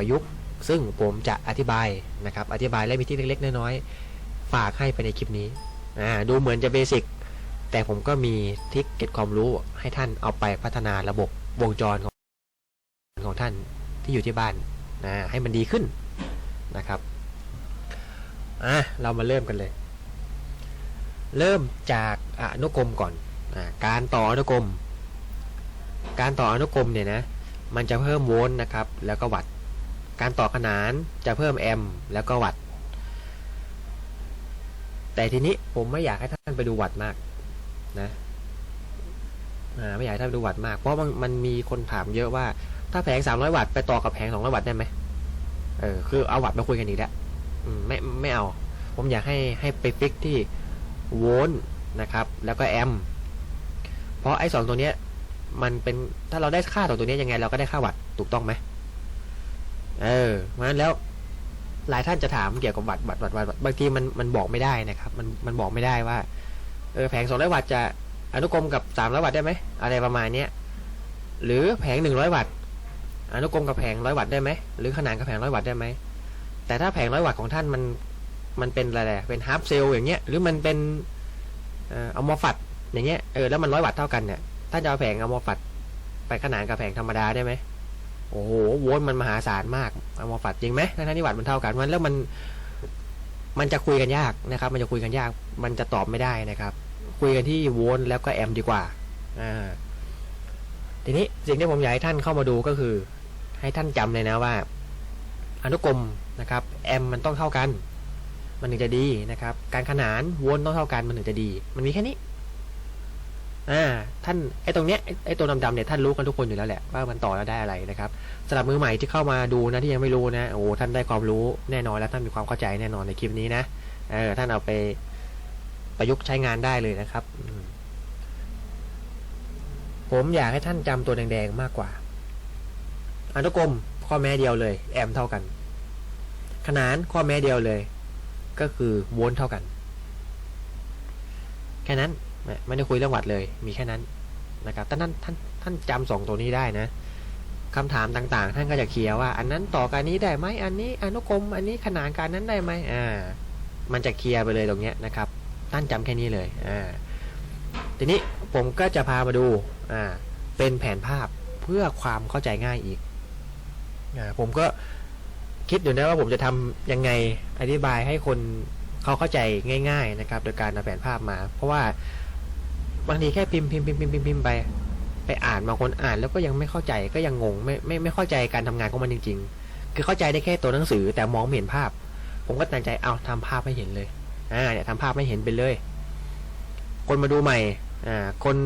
ประยุกต์ ซึ่งผมจะอธิบายนะครับ อธิบายและมีที่เล็กๆน้อยๆฝากให้ไปในคลิปนี้ดูเหมือนจะเบสิกแต่ผมก็มีทิคเก็ตความรู้ให้ท่านเอาไปพัฒนาระบบวงจรของของท่านที่อยู่ที่บ้านนะให้มันดีขึ้นนะครับอะเรามาเริ่มกันเลย เริ่มจากอนุกรมก่อนอการต่ออนุกรม การต่ออนุกรมเนี่ยนะมันจะเพิ่มโวลต์นะครับ แล้วก็วัตต์ การต่อขนานจะเพิ่มแอมป์แล้วก็วัตต์แต่ทีนี้ผมไม่อยากให้ท่านไปดูวัตต์มากนะไม่อยากให้ท่านไปดูวัตต์มาก เพราะมันมันมีคนถามเยอะว่า ถ้าแผง300วัตต์ไปต่อกับแผง200วัตต์ได้ไหมเออคือเอาวัตต์มาคุยกันอีกแล้วไม่ไม่เอา ผมอยากให้ให้ไปฟิกที่โวลต์นะครับ แล้วก็แอมป์เพราะไอ้สองตัวเนี้ยมันเป็นถ้าเราได้ค่าสองตัวนี้ยังไงเราก็ได้ค่าวัตต์ถูกต้องไหม เออเพราะฉะนั้นแล้วหลายท่านจะถามเกี่ยวกับวัตต์วัตต์วัตต์วัตต์บางทีมันมันบอกไม่ได้นะครับ มันมันบอกไม่ได้ว่าเออแผง200วัตต์จะอนุกรมกับ300วัตต์ได้ไหมอะไรประมาณเนี้ยหรือแผง100วัตต์อนุกรมกับแผง100วัตต์ได้ไหมหรือขนานกับแผง100วัตต์ได้ไหมแต่ถ้าแผง100วัตต์ของท่านมันมันเป็นอะไรเป็นฮาร์ปเซลอย่างเงี้ยหรือมันเป็นเอ่อเอามาฝัดอย่างเงี้ยเออแล้วมันร้อยวัตต์เท่ากันเนี่ยถ้าจะเอาแผงอะโมฟัดไปขนานกับแผงธรรมดาได้ไหม โอ้โหโวลต์มันมหาศาลมากอะโมฟัดจริงไหมทั้งๆที่วัตต์มันเท่ากันมันแล้วมัน มันจะคุยกันยากนะครับ มันจะคุยกันยาก มันจะตอบไม่ได้นะครับ คุยกันที่โวลต์แล้วก็แอมดีกว่าอ่าทีนี้สิ่งที่ผมอยากให้ท่านเข้ามาดูก็คือ ให้ท่านจำเลยนะว่า อนุกรมนะครับแอมมันต้องเท่ากัน มันถึงจะดีนะครับ การขนานโวลต์ต้องเท่ากันมันถึงจะดี มันมีแค่นี้ อ่าท่านไอ้ตรงเนี้ยไอ้ตัวดำๆเนี่ยท่านรู้กันทุกคนอยู่แล้วแหละว่ามันต่อแล้วได้อะไรนะครับสำหรับมือใหม่ที่เข้ามาดูนะที่ยังไม่รู้นะโอ้ท่านได้ความรู้แน่นอนแล้วท่านมีความเข้าใจแน่นอนในคลิปนี้นะเออท่านเอาไปประยุกต์ใช้งานได้เลยนะครับผมอยากให้ท่านจำตัวแดงๆมากกว่า อนุกรมข้อแม้เดียวเลย แอมเท่ากัน ขนานข้อแม้เดียวเลย ก็คือโวลต์เท่ากัน แค่นั้น ไม่ได้คุยเรื่องวัดเลย มีแค่นั้นนะครับท่านท่นท่านท่านจำสองตัวนี้ได้นะคำถามต่างๆ ท่านก็จะเคลียร์ว่า อันนั้นต่อกันนี้ได้ไหมอันนี้อนุกรม อันนี้ขนานการนั้นได้ไหมอ่า มันจะเคลียร์ไปเลยตรงเนี้ยนะครับ ท่านจำแค่นี้เลยอ่าทีนี้ผมก็จะพามาดูอ่าเป็นแผนภาพเพื่อความเข้าใจง่ายอีกอ่าผมก็คิดอยู่นะว่าผมจะทำยังไงอธิบายให้คนเขาเข้าใจง่าย ๆ นะครับ โดยการเอาแผนภาพมา เพราะว่า บางทีแค่พิมพ์พิมพ์พิมพ์พิมพ์พิมพ์ไป ไปอ่านบางคนอ่านแล้วก็ยังไม่เข้าใจก็ยังงงไม่ไม่ไม่เข้าใจการทำงานของมันจริง ๆ คือเข้าใจได้แค่ตัวหนังสือแต่มองไม่เห็นภาพ ผมก็ตัดใจเอาทำภาพให้เห็นเลยอ่าเนี่ยทำภาพให้เห็นไปเลย คนมาดูใหม่อ่าคน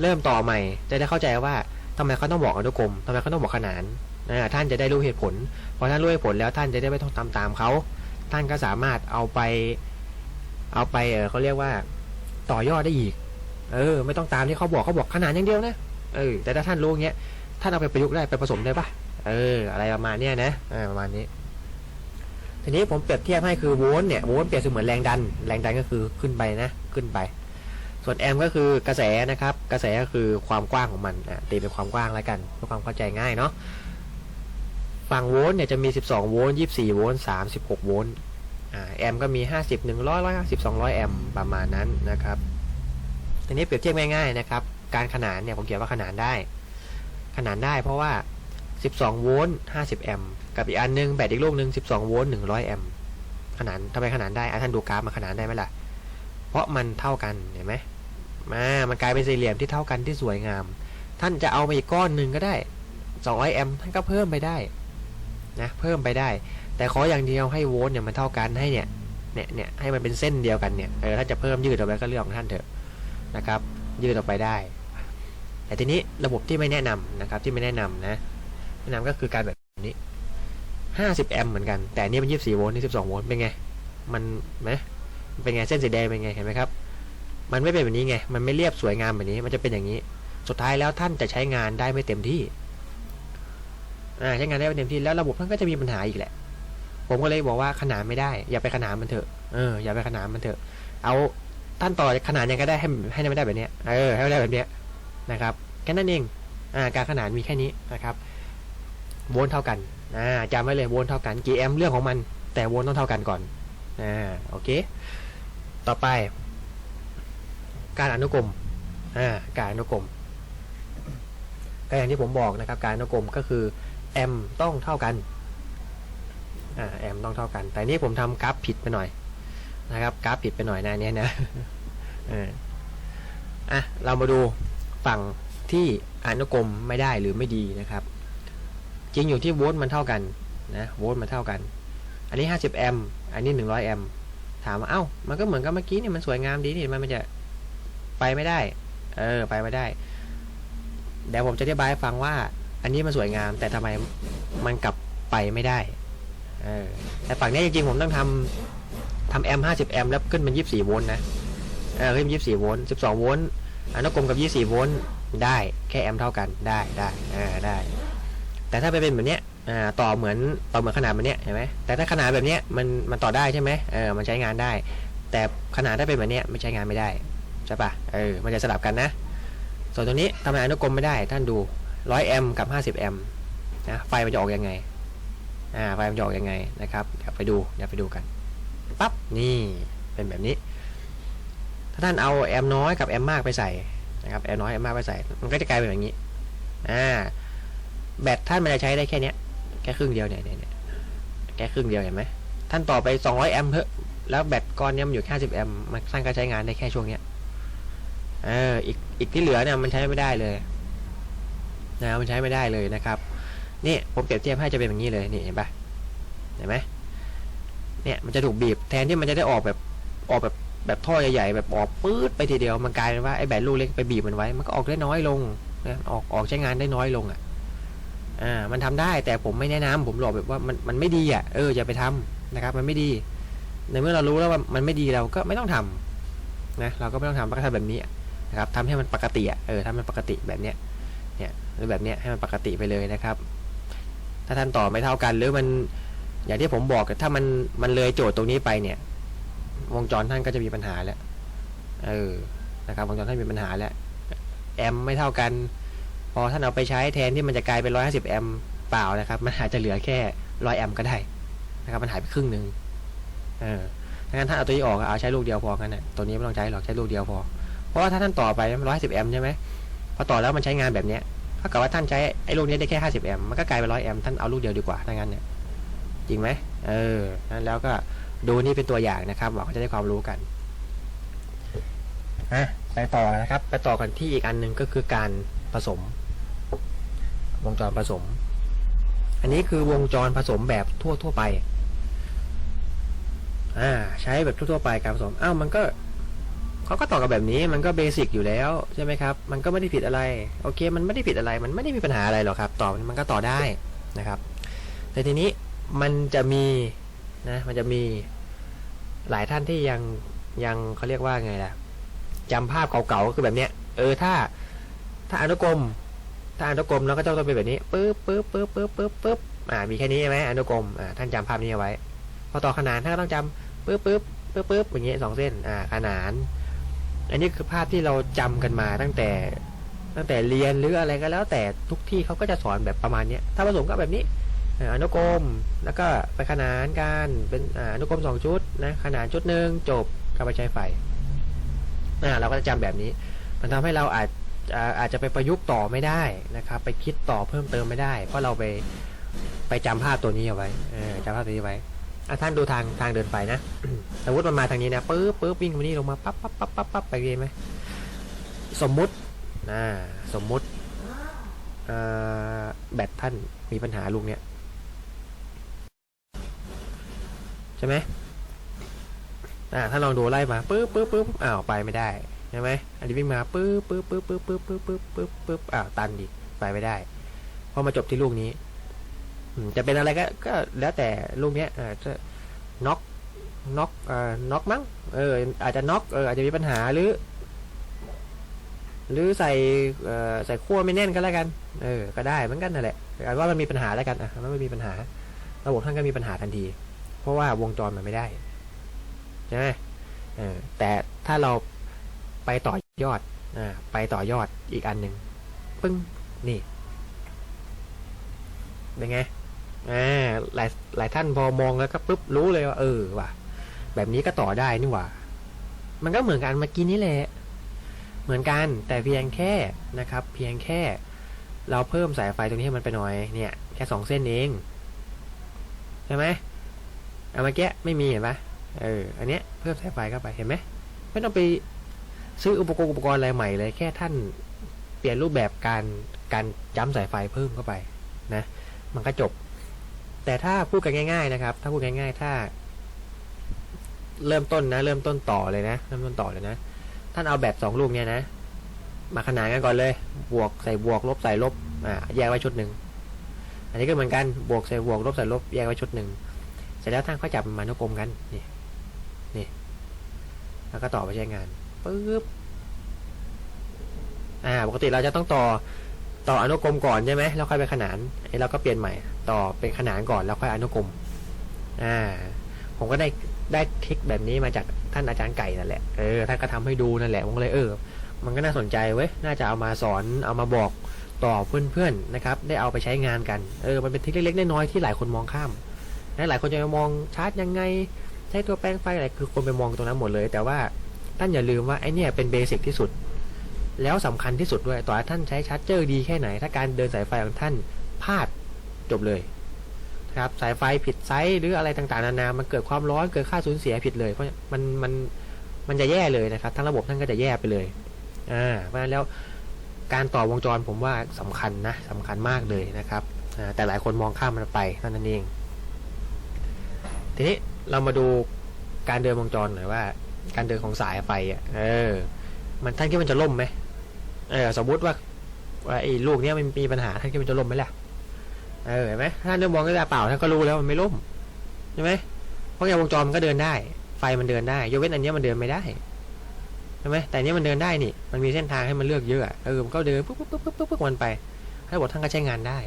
เริ่มต่อใหม่ จะได้เข้าใจว่าทำไมเขาต้องบอกอนุกรมทำไมเขาต้องบอกขนานอ่าท่านจะได้รู้เหตุผล พอท่านรู้เหตุผลแล้วท่านจะได้ไม่ต้องตามตามเขา ท่านก็สามารถเอาไป เอาไป เออเขาเรียกว่า ต่อยอดได้อีก เออไม่ต้องตามที่เขาบอกเขาบอกขนาดอย่างเดียวนะเออแต่ถ้าท่านรู้อย่างเงี้ยท่านเอาไปประยุกต์ได้ไปผสมได้ปะเออ อะไรประมาณเนี้ยนะอ่าประมาณนี้ ทีนี้ผมเปรียบเทียบให้คือโวลต์เนี่ยโวลต์เปรียบเสมือนแรงดัน แรงดันก็คือขึ้นไปนะขึ้นไป ส่วนแอมก็คือกระแสนะครับ กระแสก็คือความกว้างของมันอะตีเป็นความกว้างแล้วกันเพื่อความเข้าใจง่ายเนาะฝั่งโวลต์เนี่ยจะมี 12 โวลต์ 24 โวลต์ 36 โวลต์แอมก็มี 50 100 150 200 แอมป์ประมาณนั้นนะครับ ทีนี้เปรียบเทียบง่ายๆนะครับ การขนานเนี่ยผมเขียนว่าขนานได้ ขนานได้เพราะว่า 12 โวลต์ 50 แอมป์ กับอีกอันนึงแบตอีกลูกหนึ่ง12 โวลต์ 100 แอมป์ ขนานทำไมขนานได้อะท่านดูกราฟมาขนานได้ไหมล่ะ เพราะมันเท่ากัน เห็นไหมมามันกลายเป็นสี่เหลี่ยมที่เท่ากันที่สวยงาม ท่านจะเอามาอีกก้อนหนึ่งก็ได้ 200 แอมป์ ท่านก็เพิ่มไปได้ นะ เพิ่มไปได้ แต่ขออย่างเดียวให้โวลต์เนี่ยมันเท่ากันให้เนี่ย เนี่ยเนี่ยให้มันเป็นเส้นเดียวกันเนี่ย เออ ถ้าจะเพิ่มยืดออกไปก็เรื่องของท่านเถอะ นะครับ ยืดออกไปได้ แต่ทีนี้ระบบที่ไม่แนะนำนะครับที่ไม่แนะนำนะแนะนำก็คือการแบบนี้ 50 แอมป์เหมือนกัน แต่นี่เป็น 24 โวลต์นี่ 12 โวลต์เป็นไง มันไหมเป็นไงเส้นสีแดงเป็นไงเห็นไหมครับ มันไม่เป็นแบบนี้ไง มันไม่เรียบสวยงามแบบนี้ มันจะเป็นอย่างนี้ สุดท้ายแล้วท่านจะใช้งานได้ไม่เต็มที่อ่าใช้งานได้ไม่เต็มที่แล้วระบบท่านก็จะมีปัญหาอีกแหละ ผมก็เลยบอกว่าขนานไม่ได้ อย่าไปขนานมันเถอะ เอออย่าไปขนานมันเถอะ เอา ท่านต่อขนานยังก็ได้ให้ให้ไม่ได้แบบเนี้ยเออให้ไม่ได้แบบเนี้ยนะครับแค่นั้นเองอ่าการขนานมีแค่นี้นะครับโวลต์เท่ากันอ่าจำไว้เลยโวลต์เท่ากันกี่แอมป์เรื่องของมัน แต่โวลต์ต้องเท่ากันก่อนอ่าโอเค ต่อไป การอนุกรมอ่าการอนุกรมก็อย่างที่ผมบอกนะครับ การอนุกรมก็คือแอมต้องเท่ากันอ่าแอมต้องเท่ากัน แต่นี่ผมทำกราฟผิดไปหน่อย นะครับ กราฟผิดไปหน่อยนะอันเนี้ยนะอออะเรามาดูฝั่งที่อนุกรมไม่ได้หรือไม่ดีนะครับ จริงอยู่ที่โวลต์มันเท่ากันนะโวลต์มันเท่ากัน อันนี้ 50 แอมป์อันนี้ 100 แอมป์ถามว่าเอ้า มันก็เหมือนกับเมื่อกี้นี่มันสวยงามดีนี่มันมันจะไปไม่ได้ เออไปไม่ได้ เดี๋ยวผมจะอธิบายฟังว่า อันนี้มันสวยงาม แต่ทำไมมันกลับไปไม่ได้ เออแต่ฝั่งนี้จริงๆผมต้องทำ ทำแอมป์50แอมป์แล้วขึ้นเป็น24โวลต์นะเออขึ้น24โวลต์12โวลต์อนุกรมกับ24โวลต์ได้แค่แอมป์เท่ากันได้ได้เออได้ แต่ถ้าไปเป็นแบบเนี้ยอ่าต่อเหมือนต่อเหมือนขนาดแบบเนี้ยเห็นไหมแต่ถ้าขนาดแบบเนี้ยมันมันต่อได้ใช่ไหมเออมันใช้งานได้ แต่ขนาดถ้าเป็นแบบเนี้ยไม่ใช้งานไม่ได้ใช่ปะเออมันจะสลับกันนะ ส่วนตัวนี้ทำงานอนุกรมไม่ได้ท่านดู100แอมป์กับ50แอมป์นะไฟมันจะออกยังไงอ่าไฟมันจะออกยังไงนะครับเดี๋ยวไปดูเดี๋ยวไปดูกัน ปั๊บนี่เป็นแบบนี้ ถ้าท่านเอาแอมน้อยกับแอมมากไปใส่นะครับแอมน้อยแอมมากไปใส่ มันก็จะกลายเป็นแบบนี้อ่าแบตท่านมันจะใช้ได้แค่เนี้ยแค่ครึ่งเดียวเนี่ยเนี่ยแค่ครึ่งเดียวเห็นไหมท่านต่อไป 200 แอมเถอะแล้วแบตก้อนเนี้ยมันอยู่แค่50แอมมันท่านก็ใช้งานได้แค่ช่วงเนี้ยเอออีกอีกที่เหลือเนี่ยมันใช้ไม่ได้เลยนะมันใช้ไม่ได้เลยนะครับ นี่ผมเปรียบเทียบให้จะเป็นแบบนี้เลยนี่เห็นปะเห็นไหม เนี่ยมันจะถูกบีบแทนที่มันจะได้ออกแบบออกแบบแบบท่อใหญ่ๆแบบออกปื๊ดไปทีเดียวมันกลายเป็นว่าไอ้แบตลูกเล็กไปบีบมันไว้มันก็ออกได้น้อยลงนะออกออกใช้งานได้น้อยลงอะอ่ามันทำได้แต่ผมไม่แนะนำผมบอกแบบว่ามันมันไม่ดีอะเอออย่าไปทำนะครับ มันไม่ดี ในเมื่อเรารู้แล้วว่ามันไม่ดีเราก็ไม่ต้องทำนะเราก็ไม่ต้องทำก็ทำแบบนี้นะครับทำให้มันปกติอะเออทำมันปกติแบบเนี้ยเนี่ยหรือแบบเนี้ยให้มันปกติไปเลยนะครับ ถ้าท่านต่อไม่เท่ากันหรือมัน อย่างที่ผมบอกถ้ามันมันเลยโจทย์ตรงนี้ไปเนี่ย วงจรท่านก็จะมีปัญหาแล้วเออนะครับวงจรท่านมีปัญหาแล้วแอมป์ไม่เท่ากัน พอท่านเอาไปใช้แทนที่มันจะกลายเป็น150แอมป์เปล่านะครับ มันอาจจะเหลือแค่100แอมป์ก็ได้นะครับมันหายไปครึ่งหนึ่งเออดังนั้นถ้าเอาตัวนี้ออกเอาใช้ลูกเดียวพอกันนะตัวนี้ไม่ต้องใช้หรอกใช้ลูกเดียวพอ เพราะว่าถ้าท่านต่อไปมัน150แอมป์ใช่ไหมพอต่อแล้วมันใช้งานแบบเนี้ยถ้ากับว่าท่านใช้ไอ้ลูกนี้ได้แค่50แอมป์มันก็กลายเป็น100แอมป์ท่านเอาลูกเดียวดีกว่าถ้างั้นเนี่ย จริงไหมเออนั้นแล้วก็ดูนี่เป็นตัวอย่างนะครับหวังว่าจะได้ความรู้กันอะไปต่อนะครับ ไปต่อกันที่อีกอันหนึ่งก็คือการผสม วงจรผสม อันนี้คือวงจรผสมแบบทั่วทั่วๆไปอ่าใช้แบบทั่วๆไปการผสมอ้าวมันก็เขาก็ต่อกับแบบนี้มันก็เบสิกอยู่แล้วใช่ไหมครับ มันก็ไม่ได้ผิดอะไร โอเค มันไม่ได้ผิดอะไร มันไม่ได้มีปัญหาอะไรหรอกครับ ต่อมันก็ต่อได้นะครับ แต่ทีนี้ มันจะมีนะมันจะมีหลายท่านที่ยังยังเขาเรียกว่าไงล่ะจำภาพเก่าๆก็คือแบบเนี้ย เออถ้า ถ้าอนุกรม ถ้าอนุกรมเราก็จะต้องเป็นแบบนี้ปึ๊บปึ๊บปึ๊บปึ๊บปึ๊บปึ๊บอ่ามีแค่นี้ใช่ไหมอนุกรมอ่าท่านจำภาพนี้เอาไว้ พอต่อขนานท่านก็ต้องจำปึ๊บปึ๊บปึ๊บปึ๊บอย่างเงี้ยสองเส้นอ่าขนาน อันนี้คือภาพที่เราจำกันมาตั้งแต่ ตั้งแต่เรียนหรืออะไรก็แล้วแต่ทุกที่เขาก็จะสอนแบบประมาณเนี้ยถ้าผสมก็แบบนี้ อนุกรมแล้วก็ไปขนานกันเป็นอนุกรมสองชุดนะขนานชุดหนึ่งจบก็ไปใช้ไฟเราก็จะจำแบบนี้ มันทำให้เราอาจอาจจะไปประยุกต์ต่อไม่ได้นะครับ ไปคิดต่อเพิ่มเติมไม่ได้ เพราะเราไปไปจำภาพตัวนี้เอาไว้จำภาพตัวนี้ไว้ท่านดูทางทางเดินไฟนะสมมติมันมาทางนี้นะปึ๊บปึ๊บวิ่งมานี่ลงมาปั๊บปั๊บปั๊บปั๊บปั๊บไปเรียนไหมสมมุตินะสมมุติแบตท่านมีปัญหาลูกเนี้ย ใช่ไหมอ่าถ้าลองดูไล่มาปึ๊บปึ๊บปึ๊บอ้าวไปไม่ได้ใช่ไหมอันนี้วิ่งมาปึ๊บปึ๊บปึ๊บปึ๊บปึ๊บปึ๊บปึ๊บปึ๊บปึ๊บอ้าวตันดิไปไม่ได้พอมาจบที่ลูกนี้จะเป็นอะไรก็ก็แล้วแต่ลูกเนี้ยอาจจะน็อกน็อกอ่อน็อกมั้งเอออาจจะน็อกเอออาจจะมีปัญหาหรือ หรือใส่เอ่อใส่ขั้วไม่แน่นก็แล้วกัน เออ ก็ได้เหมือนกันนั่นแหละแต่ว่ามันมีปัญหาแล้วกันอะมันไม่มีปัญหา ระบบท่านก็มีปัญหาทันที เพราะว่าวงจรมันไม่ได้ใช่ไหมแต่ถ้าเราไปต่อยอดอไปต่อยอดอีกอันหนึ่งปึ้งนี่เป็นไงหลายหลายท่านพอมองแล้วก็ปุ๊บรู้เลยว่าเออว่ะ แบบนี้ก็ต่อได้นี่หว่า มันก็เหมือนกันเมื่อกี้นี้แหละ เหมือนกันแต่เพียงแค่นะครับ เพียงแค่ เราเพิ่มสายไฟตรงนี้ให้มันไปหน่อยเนี่ย แค่สองเส้นเองใช่ไหม เอามื่อกี้ไม่มีเห็นปะเออ อันเนี้ยเพิ่มสายไฟเข้าไปเห็นไหมไม่ต้องไปซื้ออุปกรณ์อุปกรณ์อะไรใหม่เลย แค่ท่านเปลี่ยนรูปแบบการการจ้ำสายไฟเพิ่มเข้าไปนะ มันก็จบ แต่ถ้าพูดกันง่าย ๆ นะครับ ถ้าพูดง่าย ๆ ถ้า เริ่มต้นนะ เริ่มต้นต่อเลยนะเริ่มต้นต่อเลยนะท่านเอาแบบสองลูกเนี่ยนะมาขนานกันก่อนเลย บวกใส่บวกลบใส่ลบอ่าแยกไว้ชุดหนึ่งอันนี้ก็เหมือนกันบวกใส่บวกลบใส่ลบแยกไว้ชุดหนึ่ง ร็จแล้วท่านก็จับมานุกรมกันนี่นี่แล้วก็ต่อไปใช้งานปึ๊บอ่าปกติเราจะต้องต่อต่ออนุกรมก่อนใช่ไหมแล้วค่อยไปขนานไอ้เราก็เปลี่ยนใหม่ ต่อเป็นขนานก่อนแล้วค่อยอนุกรมอ่า ผมก็ได้ได้ทริคแบบนี้มาจากท่านอาจารย์ไก่นั่นแหละเออท่านก็ทำให้ดูนั่นแหละผมก็เลยเออ มันก็น่าสนใจเว้ยน่าจะเอามาสอนเอามาบอกต่อเพื่อนๆนะครับ ได้เอาไปใช้งานกันเออมันเป็นทริคเล็กๆน้อยๆที่หลายคนมองข้าม หลายคนจะไปมองชาร์จยังไง ใช้ตัวแปลงไฟอะไรคือคนไปมองตรงนั้นหมดเลย แต่ว่าท่านอย่าลืมว่าไอ้เนี่ยเป็นเบสิกที่สุด แล้วสำคัญที่สุดด้วยต่อให้ท่านใช้ชาร์จเจอร์ดีแค่ไหน ถ้าการเดินสายไฟของท่านพลาดจบเลยครับสายไฟผิดไซส์หรืออะไรต่างๆนานา มันเกิดความร้อนเกิดค่าสูญเสียผิดเลยเพราะมันมันมันจะแย่เลยนะครับ ทั้งระบบท่านก็จะแย่ไปเลยอ่าเพราะฉะนั้นแล้วการต่อวงจรผมว่าสำคัญนะสำคัญมากเลยนะครับแต่หลายคนมองข้ามมันไปเท่านั้นเอง ทีนี้เรามาดูการเดินวงจรหน่อยว่า การเดินของสายไฟอะเออ มันท่านคิดมันจะล่มไหมเออสมมติว่าว่าไอ้ลูกเนี้ยมันมีปัญหาท่านคิดมันจะล่มไหมล่ะเออเห็นไหมถ้านเดินมองด้วยตาเปล่าท่านก็รู้แล้วมันไม่ล่มใช่ไหมเพราะอย่างวงจรมันก็เดินได้ ไฟมันเดินได้ยกเว้นอันเนี้ยมันเดินไม่ได้ใช่ไหมแต่อันเนี้ยมันเดินได้นี่ มันมีเส้นทางให้มันเลือกเยอะเออมันก็เดินปุ๊บปุ๊บปุ๊บปุ๊บปุ๊บมันไปถ้าบอกท่านก็ใช้งานได้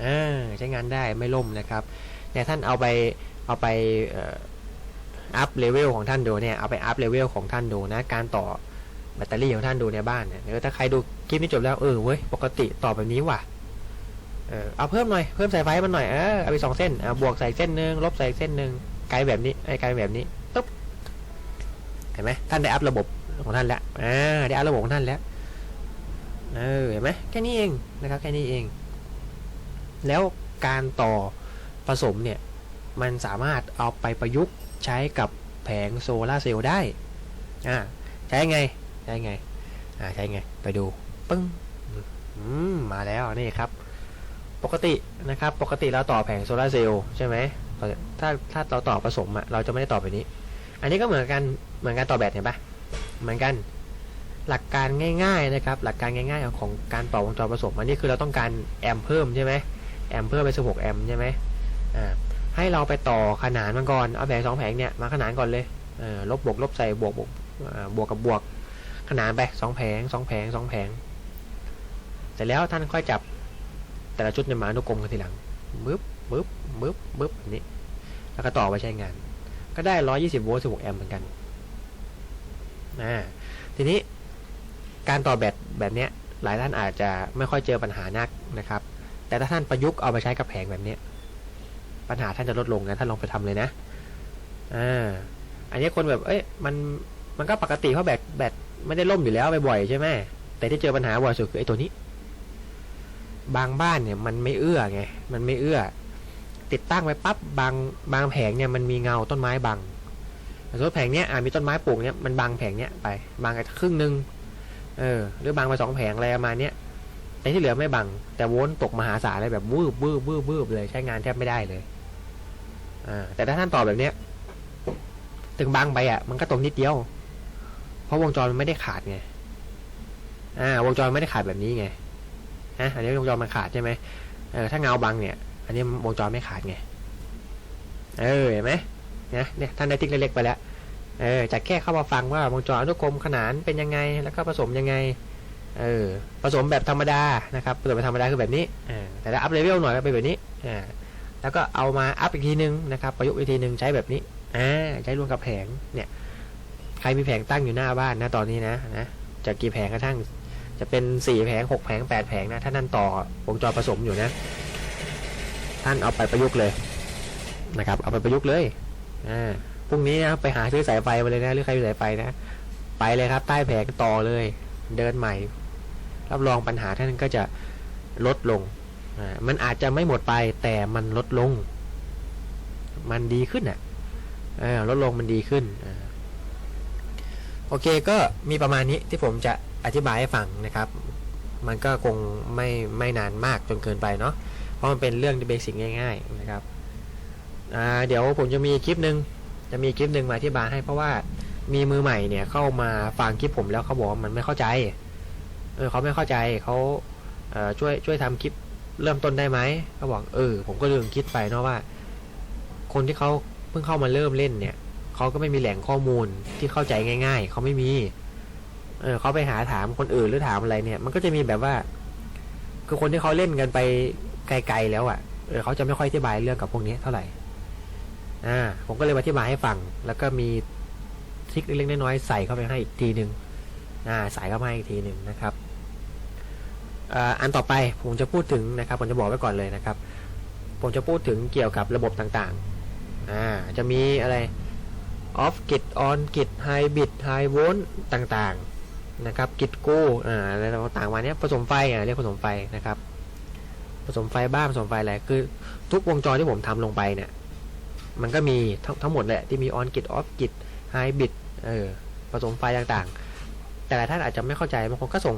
เออใช้งานได้ไม่ล่มนะครับ แต่ท่านเอาไปเอาไปอัพเลเวลของท่านดูเนี่ยเอาไปอัพเลเวลของท่านดูนะการต่อแบตเตอรี่ของท่านดูในบ้านเนี่ยถ้าใครดูคลิปนี้จบแล้วเออเว้ยปกติต่อแบบนี้ว่ะเออเอาเพิ่มหน่อยเพิ่มสายไฟมันหน่อยเออเอาไปสองเส้นอ่าบวกใส่เส้นหนึ่งลบใส่เส้นหนึ่งไกลแบบนี้ไอ้ไกลแบบนี้ตุ๊บเห็นไหมท่านได้อัพระบบของท่านแล้วอ่าได้อัพระบบของท่านแล้วเออเห็นไหมแค่นี้เองนะครับแค่นี้เอง แล้วการต่อ ผสมเนี่ยมันสามารถเอาไปประยุกต์ใช้กับแผงโซลาร์เซลล์ได้อ่าใช้ไงใช้ไงอ่าใช้ไงไปดูปึ้งอืมมาแล้วนี่ครับ ปกตินะครับปกติเราต่อแผงโซลาร์เซลล์ใช่ไหมถ้าถ้าเราต่อผสมอะเราจะไม่ได้ต่อแบบนี้ อันนี้ก็เหมือนกันเหมือนกันต่อแบตเห็นปะเหมือนกันหลักการง่ายๆนะครับหลักการง่ายๆของการต่อวงจรผสมอันนี้คือเราต้องการแอมเพิ่มใช่ไหมแอมเพิ่มไป16แอมใช่ไหม ให้เราไปต่อขนานมันก่อน เอาแผงสองแผงเนี่ยมาขนานก่อนเลยเอลบบวกลบใส่บวกบวกบวกกับบวก ขนานไปสองแผงสองแผงสองแผง เสร็จแล้วท่านค่อยจับแต่ละชุดเนี่ยมาอนุกรมกันทีหลังบึ๊บบึ๊บบึ๊บบึ๊บแบบนี้ แล้วก็ต่อไปใช้งาน ก็ได้ 120 โวลต์ 16 แอมป์เหมือนกันอ่าทีนี้การต่อแบตแบบเนี้ยหลายท่านอาจจะไม่ค่อยเจอปัญหานักนะครับ แต่ถ้าท่านประยุกต์เอาไปใช้กับแผงแบบเนี้ย ปัญหาท่านจะลดลงนะท่านลองไปทำเลยนะอ่าอันนี้คนแบบ เอ้ยมันมันก็ปกติเพราะแบตแบตไม่ได้ล่มอยู่แล้วบ่อยๆใช่ไหมแต่ที่เจอปัญหาบ่อยสุดคือไอ้ตัวนี้ บางบ้านเนี่ย มันไม่เอื้อไงมันไม่เอื้อ ติดตั้งไว้ปั๊บบางบางแผงเนี่ยมันมีเงาต้นไม้บังสมมติแผงเนี้ยอ่ามีต้นไม้ปลูกเนี่ยมันบังแผงเนี้ยไปบังไปครึ่งหนึ่งเออ หรือบังไปสองแผงอะไรประมาณเนี้ยแต่ที่เหลือไม่บัง แต่โวลต์ตกมหาศาลเลยแบบวืบวืบวืบวืบเลยใช้งานแทบไม่ได้เลย แต่ถ้าท่านต่อแบบเนี้ยถึงบังไปอะ มันก็ตกนิดเดียว เพราะวงจรมันไม่ได้ขาดไง อ่าวงจรไม่ได้ขาดแบบนี้ไงฮะอันนี้วงจรมันขาดใช่ไหมเออถ้าเงาบังเนี่ย อันนี้วงจรไม่ขาดไง เออเห็นไหมนี่ยเนี่ยท่านได้ติ๊กเล็กๆไปแล้วเออจากแค่เข้ามาฟังว่าวงจรอนุกรมขนานเป็นยังไง แล้วก็ผสมยังไง เออผสมแบบธรรมดานะครับผสมแบบธรรมดาคือแบบนี้แต่ถ้าอัพเลเวลหน่อยก็เป็นแบบนี้อ่า แล้วก็เอามาอัพอีกทีนึงนะครับประยุกต์อีกทีนึงใช้แบบนี้อ่าใช้ร่วมกับแผงเนี่ยใครมีแผงตั้งอยู่หน้าบ้านนะตอนนี้นะนะจะกี่แผงกระทั่ง จะเป็นสี่แผงหกแผงแปดแผงนะถ้านั่นต่อวงจรผสมอยู่นะ ท่านเอาไปประยุกต์เลยนะครับ เอาไปประยุกต์เลยอ่าพรุ่งนี้นะไปหาซื้อสายไฟมาเลยนะหรือใครมีสายไฟนะไปเลยครับ ใต้แผงต่อเลย เดินใหม่ รับรองปัญหาท่านก็จะลดลง มันอาจจะไม่หมดไปแต่มันลดลง มันดีขึ้นอะลดลงมันดีขึ้นโอเคก็มีประมาณนี้ที่ผมจะอธิบายให้ฟังนะครับ มันก็คงไม่ไม่นานมากจนเกินไปเนาะเพราะมันเป็นเรื่องเบสิกง่าย ๆนะครับเดี๋ยวผมจะมีคลิปหนึ่งจะมีคลิปหนึ่งมาอธิบายให้เพราะว่ามีมือใหม่เนี่ยเข้ามาฟังคลิปผมแล้วเขาบอกว่ามันไม่เข้าใจเออเขาไม่เข้าใจเขาเช่วยช่วยทำคลิป เริ่มต้นได้ไหมเขาบอกเออ ผมก็ลืมคิดไปเนาะว่า คนที่เขาเพิ่งเข้ามาเริ่มเล่นเนี่ยเขาก็ไม่มีแหล่งข้อมูลที่เข้าใจง่าย ๆเขาไม่มี เออเขาไปหาถามคนอื่นหรือถามอะไรเนี่ย มันก็จะมีแบบว่า คือคนที่เขาเล่นกันไปไกลๆแล้วอะ่ะเออเขาจะไม่ค่อยอธิบายเรื่องกับพวกนี้เท่าไหร่ อ่า ผมก็เลยมาอธิบายให้ฟัง แล้วก็มีทริคเล็กๆน้อยๆใส่เข้าไปให้อีกทีหนึ่งอ่า ใส่เข้ามาอีกทีหนึ่งนะครับ อันต่อไปผมจะพูดถึงนะครับผมจะบอกไว้ก่อนเลยนะครับ ผมจะพูดถึงเกี่ยวกับระบบต่างๆอ่าจะมีอะไร off grid on grid hybrid high volt ต่างๆนะครับ grid กู้อ่าอะไรต่างๆวันนี้ผสมไฟอ่าเรียกผสมไฟนะครับผสมไฟบ้างผสมไฟอะไรคือทุกวงจรที่ผมทำลงไปเนี่ยมันก็มีทั้งทั้งหมดแหละที่มี on grid off grid hybrid เออผสมไฟต่างๆ แต่หลายท่านอาจจะไม่เข้าใจบางคนก็ส่ง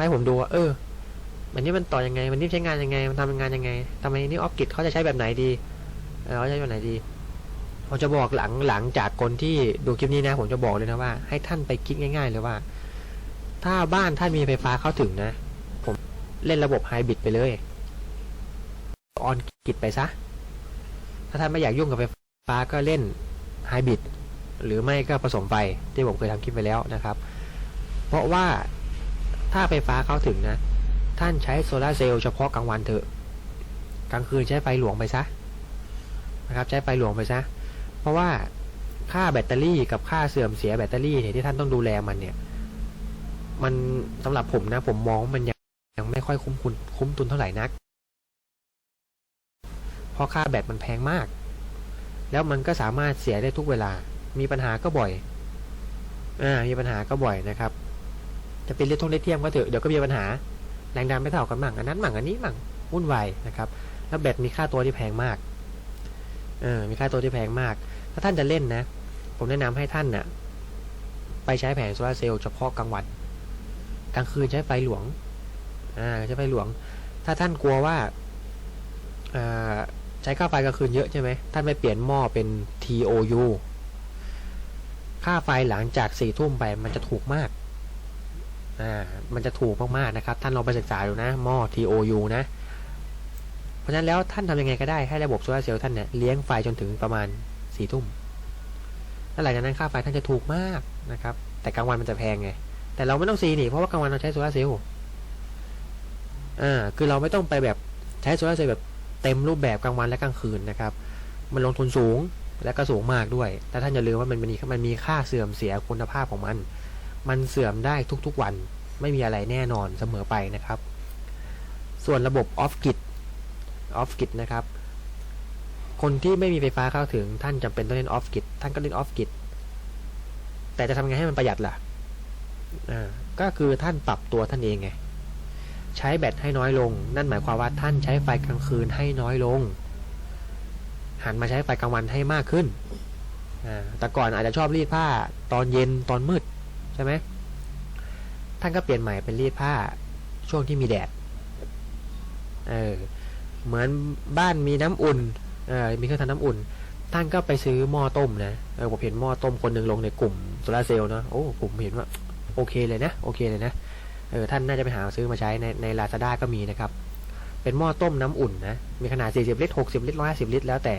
ให้ผมดูว่าเออมันนี้มันต่อยังไง มันนี้ใช้งานยังไง มันทำงานยังไงทำไมนี่ off grid เขาจะใช้แบบไหนดีเออเขาใช้แบบไหนดีผมจะบอกหลังหลังจากคนที่ดูคลิปนี้นะ ผมจะบอกเลยนะว่า ให้ท่านไปคิดง่าย ๆ เลยว่า ถ้าบ้านท่านมีไฟฟ้าเข้าถึงนะ ผมเล่นระบบไฮบริดไปเลยออนกิดไปซะ ถ้าท่านไม่อยากยุ่งกับไฟฟ้าก็เล่นไฮบริดหรือไม่ก็ผสมไฟที่ผมเคยทำคลิปไปแล้วนะครับ เพราะว่า ถ้าไฟฟ้าเข้าถึงนะ ท่านใช้โซลาร์เซลล์เฉพาะกลางวันเถอะ กลางคืนใช้ไฟหลวงไปซะนะครับ ใช้ไฟหลวงไปซะ เพราะว่าค่าแบตเตอรี่กับค่าเสื่อมเสียแบตเตอรี่เนี่ยที่ท่านต้องดูแลมันเนี่ย มันสำหรับผมนะ ผมมองมันยังยังไม่ค่อยคุ้มคุณคุ้มทุนเท่าไหร่นัก เพราะค่าแบตมันแพงมาก แล้วมันก็สามารถเสียได้ทุกเวลา มีปัญหาก็บ่อย อ่า มีปัญหาก็บ่อยนะครับ จะเป็นเลททงเลทเทียมก็เถอะเดี๋ยวก็มีปัญหาแรงดันไม่เท่ากันมั่งอันนั้นมั่งอันนี้มั่งวุ่นวายนะครับ แล้วแบตมีค่าตัวที่แพงมากเออมีค่าตัวที่แพงมาก ถ้าท่านจะเล่นนะ ผมแนะนำให้ท่านน่ะไปใช้แผงโซลาเซลล์เฉพาะกลางวันกลางคืนใช้ไฟหลวงอ่าใช้ไฟหลวง ถ้าท่านกลัวว่าอ่าใช้ค่าไฟกลางคืนเยอะใช่ไหมท่านไปเปลี่ยนหม้อเป็น TOU ค่าไฟหลังจากสี่ทุ่มไปมันจะถูกมาก อ่ามันจะถูกมากๆนะครับ ท่านลองไปศึกษาดูนะหม้อ TOU นะ เพราะฉะนั้นแล้วท่านทำยังไงก็ได้ให้ระบบโซลาร์เซลล์ท่านเนี่ยเลี้ยงไฟจนถึงประมาณสี่ทุ่มแล้วหลังจากนั้นค่าไฟท่านจะถูกมากนะครับ แต่กลางวันมันจะแพงไง แต่เราไม่ต้องซีนี่เพราะว่ากลางวันเราใช้โซลาร์เซลล์อ่าคือเราไม่ต้องไปแบบใช้โซลาร์เซลล์แบบเต็มรูปแบบกลางวันและกลางคืนนะครับ มันลงทุนสูงและก็สูงมากด้วย แต่ท่านอย่าลืมว่ามันมีมันมีค่าเสื่อมเสียคุณภาพของมัน มันเสื่อมได้ทุกๆวัน ไม่มีอะไรแน่นอนเสมอไปนะครับ ส่วนระบบออฟกิ d ออฟกิ d นะครับ คนที่ไม่มีไฟฟ้าเข้าถึงท่านจำเป็นต้องเล่นออฟกิ d ท่านก็เล่นออฟกิ d แต่จะทำไงให้มันประหยัดล่ะก็คือท่านปรับตัวท่านเองไง ใช้แบตให้น้อยลง นั่นหมายความว่าท่านใช้ไฟกลางคืนให้น้อยลง หันมาใช้ไฟกลางวันให้มากขึ้น แต่ก่อนอาจจะชอบรีดผ้าตอนเย็นตอนมืด ใช่ไหมท่านก็เปลี่ยนใหม่เป็นรีดผ้าช่วงที่มีแดด เออ เหมือนบ้านมีน้ำอุ่น เออมีเครื่องทำน้ำอุ่น ท่านก็ไปซื้อหม้อต้มนะ เออผมเห็นหม้อต้มคนหนึ่งลงในกลุ่มโซลาเซลล์เนาะ โอ้ ผมเห็นว่า โอเคเลยนะ โอเคเลยนะ เออ ท่านน่าจะไปหาซื้อมาใช้ในในลาซาด้าก็มีนะครับ เป็นหม้อต้มน้ำอุ่นนะ มีขนาด 40 ลิตร 60 ลิตร 150 ลิตร แล้วแต่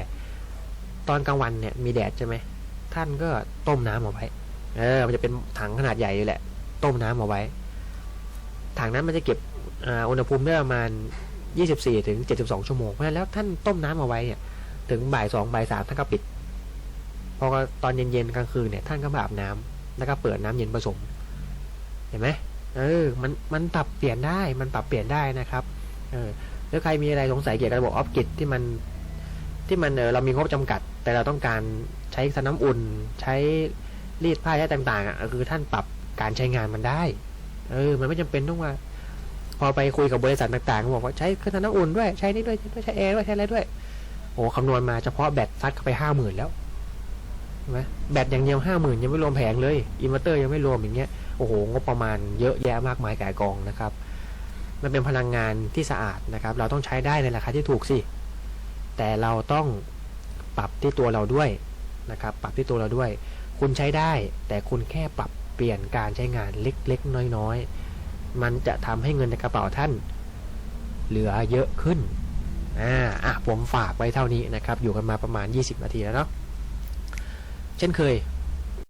ตอนกลางวันเนี่ย มีแดดใช่ไหม ท่านก็ต้มน้ำเอาไว้ เออ มันจะเป็นถังขนาดใหญ่เลยแหละ ต้มน้ำเอาไว้ ถังนั้นมันจะเก็บอุณหภูมิได้ประมาณ 24 ถึง 72 ชั่วโมง เพราะฉะนั้นแล้วท่านต้มน้ำเอาไว้เนี่ย ถึงบ่ายสองบ่ายสามท่านก็ปิด พอตอนเย็นๆกลางคืนเนี่ย ท่านก็มาอาบน้ำแล้วก็เปิดน้ำเย็นผสม เห็นไหมเออ มัน มันปรับเปลี่ยนได้ มันปรับเปลี่ยนได้นะครับ เออรือใครมีอะไรสงสัยเกี่ยวกับระบบออฟกิจที่มัน ที่มันเออเรามีงบจำกัด แต่เราต้องการใช้สน้ำอุ่น ใช้ รีดผ้าใช้ต่างๆอะคือท่านปรับการใช้งานมันได้ เออ มันไม่จำเป็นต้องว่าพอไปคุยกับบริษัทต่างๆบอกว่าใช้เครื่องทำน้ำอุ่นด้วยใช้นี่ด้วยใช้แอร์ด้วยใช้อะไรด้วยโอ้คำนวณมาเฉพาะแบตซัดเข้าไปห้าหมื่นแล้วใช่ไหมแบตอย่างเดียวห้าหมื่นยังไม่รวมแผงเลยอินเวอร์เตอร์ยังไม่รวมอย่างเงี้ยโอ้โหงบประมาณเยอะแยะมากมายแก่กองนะครับ มันเป็นพลังงานที่สะอาดนะครับ เราต้องใช้ได้ในราคาที่ถูกสิแต่เราต้องปรับที่ตัวเราด้วยนะครับ ปรับที่ตัวเราด้วย คุณใช้ได้ แต่คุณแค่ปรับเปลี่ยนการใช้งานเล็กๆ น้อยๆ มันจะทำให้เงินในกระเป๋าท่าน เหลือเยอะขึ้นอ่าอะผมฝากไว้เท่านี้นะครับ อยู่กันมาประมาณ 20 นาทีแล้วเนาะเช่นเคย